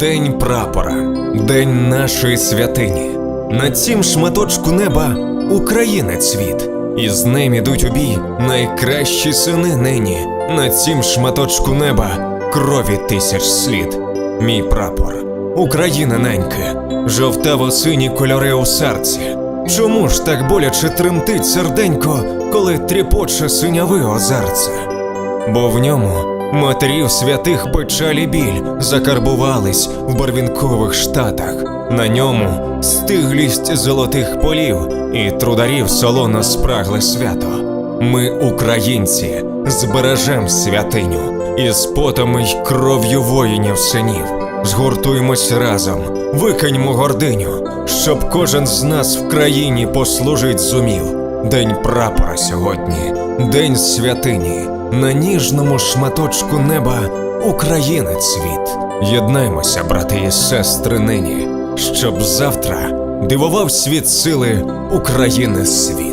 День прапора, день нашої святині. На цім шматочку неба українець світ. І з ним ідуть у бій найкращі сини нині. На цім шматочку неба крові тисяч слід. Мій прапор, Україна неньке, жовтаво-сині кольори у серці. Чому ж так боляче тремтить серденько, коли тріпоче синяве озерце? Бо в ньому матерів святих печалі біль закарбувались в барвінкових штатах. На ньому стиглість золотих полів і трударів солоно спрагле свято. Ми, українці, збережем святиню і з потом й кров'ю воїнів синів. Згуртуємось разом, викиньмо гординю, щоб кожен з нас в країні послужить зумів. День прапора сьогодні, день святині, на ніжному шматочку неба Українець світ. Єднаймося, брати і сестри, нині, щоб завтра дивував світ сили України світ.